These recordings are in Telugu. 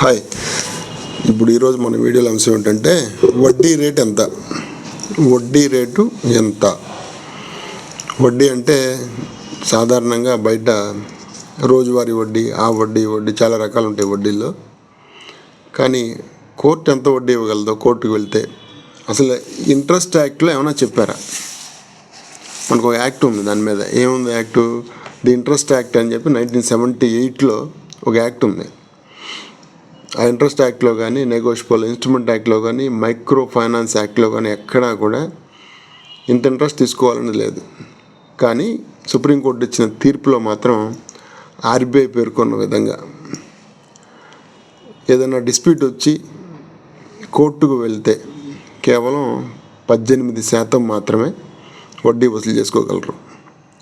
హాయ్. ఇప్పుడు ఈరోజు మన వీడియోలో అంశం ఏంటంటే వడ్డీ రేట్ ఎంత? వడ్డీ రేటు ఎంత? వడ్డీ అంటే సాధారణంగా బయట రోజువారీ వడ్డీ ఆ వడ్డీ వడ్డీ చాలా రకాలు ఉంటాయి వడ్డీల్లో. కానీ కోర్టు ఎంత వడ్డీ ఇవ్వగలదో కోర్టుకు వెళ్తే అసలు ఇంట్రెస్ట్ యాక్ట్లో ఏమైనా చెప్పారా? మనకు ఒక యాక్ట్ ఉంది దాని మీద. ఏముంది యాక్టు? ది ఇంట్రెస్ట్ యాక్ట్ అని చెప్పి నైన్టీన్ సెవెంటీ ఎయిట్లో ఒక యాక్ట్ ఉంది. ఆ ఇంట్రెస్ట్ యాక్ట్లో కానీ నెగోషియబుల్ ఇన్స్ట్రుమెంట్ యాక్ట్లో కానీ మైక్రో ఫైనాన్స్ యాక్ట్లో కానీ ఎక్కడా కూడా ఇంత ఇంట్రెస్ట్ తీసుకోవాలని లేదు. కానీ సుప్రీంకోర్టు ఇచ్చిన తీర్పులో మాత్రం ఆర్బీఐ పేర్కొన్న విధంగా ఏదైనా డిస్ప్యూట్ వచ్చి కోర్టుకు వెళ్తే కేవలం పద్దెనిమిది శాతం మాత్రమే వడ్డీ వసూలు చేసుకోగలరు.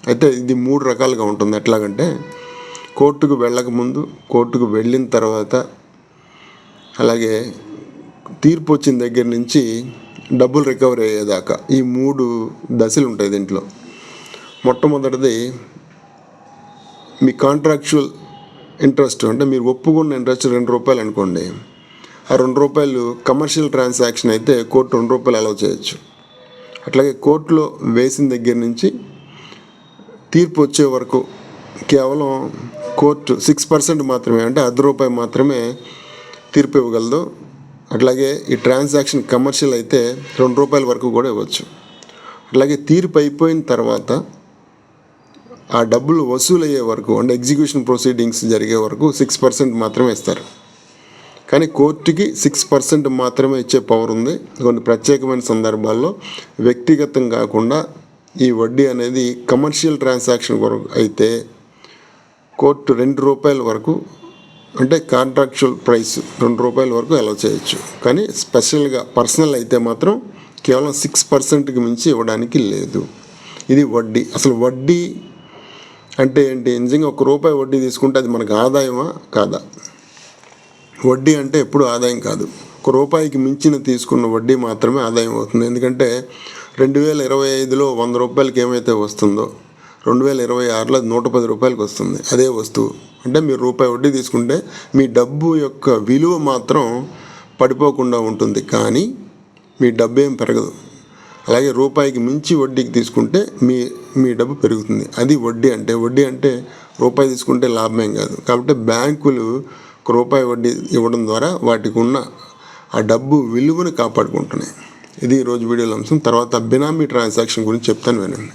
అయితే ఇది మూడు రకాలుగా ఉంటుంది. ఎట్లాగంటే కోర్టుకు వెళ్ళకముందు కోర్టుకు వెళ్ళిన తర్వాత అలాగే తీర్పు వచ్చిన దగ్గర నుంచి డబ్బులు రికవరీ అయ్యేదాకా ఈ మూడు దశలు ఉంటాయి దీంట్లో. మొట్టమొదటిది మీ కాంట్రాక్చువల్ ఇంట్రెస్ట్ అంటే మీరు ఒప్పుకున్న ఇంట్రెస్ట్ రెండు రూపాయలు అనుకోండి. ఆ రెండు రూపాయలు కమర్షియల్ ట్రాన్సాక్షన్ అయితే కోర్టు రెండు రూపాయలు అలౌ చేయొచ్చు. అట్లాగే కోర్టులో వేసిన దగ్గర నుంచి తీర్పు వచ్చే వరకు కేవలం కోర్టు సిక్స్ పర్సెంట్ మాత్రమే అంటే అర్ధ రూపాయి మాత్రమే తీర్పు ఇవ్వగలదు అట్లాగే ఈ ట్రాన్సాక్షన్ కమర్షియల్ అయితే రెండు రూపాయల వరకు కూడా ఇవ్వచ్చు. అట్లాగే తీర్పు అయిపోయిన తర్వాత ఆ డబ్బులు వసూలయ్యే వరకు అంటే ఎగ్జిక్యూషన్ ప్రొసీడింగ్స్ జరిగే వరకు సిక్స్ పర్సెంట్ మాత్రమే ఇస్తారు. కానీ కోర్టుకి సిక్స్ పర్సెంట్ మాత్రమే ఇచ్చే పవర్ ఉంది. కొన్ని ప్రత్యేకమైన సందర్భాల్లో వ్యక్తిగతం కాకుండా ఈ వడ్డీ అనేది కమర్షియల్ ట్రాన్సాక్షన్ వరకు అయితే కోర్టు రెండు రూపాయల వరకు అంటే కాంట్రాక్చువల్ ప్రైస్ రెండు రూపాయల వరకు అలౌ చేయొచ్చు. కానీ స్పెషల్గా పర్సనల్ అయితే మాత్రం కేవలం సిక్స్ పర్సెంట్కి మించి ఇవ్వడానికి లేదు. ఇది వడ్డీ. అసలు వడ్డీ అంటే ఏంటి? నిజంగా ఒక రూపాయి వడ్డీ తీసుకుంటే అది మనకు ఆదాయమా? కాదా. వడ్డీ అంటే ఎప్పుడు ఆదాయం కాదు. ఒక రూపాయికి మించిన తీసుకున్న వడ్డీ మాత్రమే ఆదాయం అవుతుంది. ఎందుకంటే రెండు వేల ఇరవై ఐదులో వంద రూపాయలకి ఏమైతే వస్తుందో రెండు వేల ఇరవై ఆరులో నూట పది రూపాయలకి వస్తుంది. అదే వస్తువు. అంటే మీరు రూపాయి వడ్డీ తీసుకుంటే మీ డబ్బు యొక్క విలువ మాత్రం పడిపోకుండా ఉంటుంది. కానీ మీ డబ్బు ఏం పెరగదు. అలాగే రూపాయికి మించి వడ్డీకి తీసుకుంటే మీ మీ డబ్బు పెరుగుతుంది. అది వడ్డీ అంటే వడ్డీ అంటే రూపాయి తీసుకుంటే లాభమేం కాదు. కాబట్టి బ్యాంకులు ఒక రూపాయి వడ్డీ ఇవ్వడం ద్వారా వాటికి ఉన్న ఆ డబ్బు విలువను కాపాడుకుంటున్నాయి. ఇది ఈరోజు వీడియోలో అంశం. తర్వాత బినామీ ట్రాన్సాక్షన్ గురించి చెప్తాను వినండి.